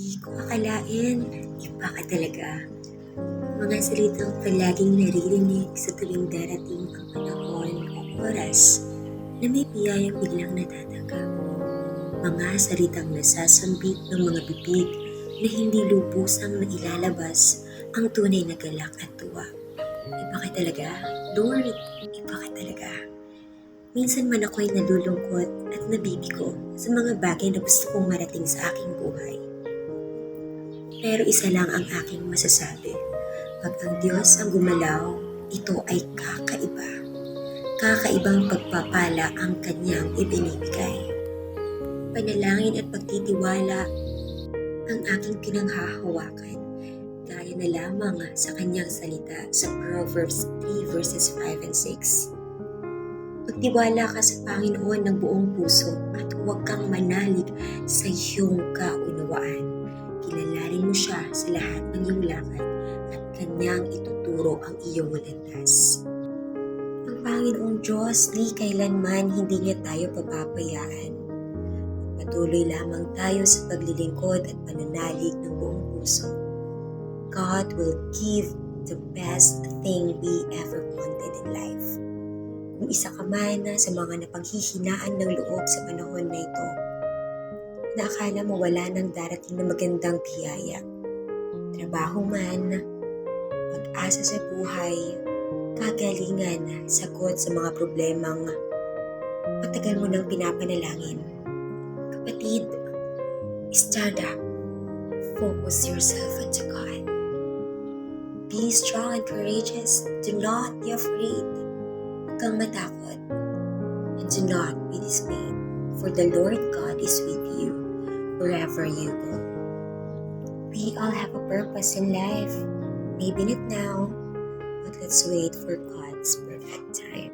Di ko akalain, iba ka talaga. Mga salitang palaging naririnig sa tuwing darating ang panahon o oras na may biyayang biglang natatanggap. Mga salitang nasasambit ng mga bibig na hindi lubusang nailalabas ang tunay na galak at tuwa. Iba ka talaga, Lord, iba ka talaga. Minsan man ako'y nalulungkot at nabibigo sa mga bagay na gusto kong marating sa aking buhay. Pero isa lang ang aking masasabi. Pag ang Diyos ang gumalaw, ito ay kakaiba. Kakaibang pagpapala ang kanyang ibinibigay. Panalangin at pagtitiwala ang aking pinanghahawakan. Gaya na lamang sa kanyang salita sa Proverbs 3 verses 5 and 6. Magtiwala ka sa Panginoon ng buong puso at huwag kang manalig sa iyong kaunawaan. Kilalanin mo siya sa lahat ng iyong lakad at kanyang ituturo ang iyong landas. Ang Panginoong Diyos, di kailanman hindi niya tayo papabayaan. Patuloy lamang tayo sa paglilingkod at pananalig ng buong puso. God will give the best thing we ever wanted in life. Kung isa ka man sa mga napanghihinaan ng loob sa panahon na ito, na akala mo wala nang darating na magandang biyaya. Trabaho man, pag-asa sa buhay, kagalingan, sagot sa mga problemang matagal mo nang pinapanalangin. Kapatid, stand up. Focus yourself onto God. Be strong and courageous. Do not be afraid. Huwag kang matakot. And do not be dismayed. For the Lord God is with you wherever you go. We all have a purpose in life. Maybe not now, but let's wait for God's perfect time.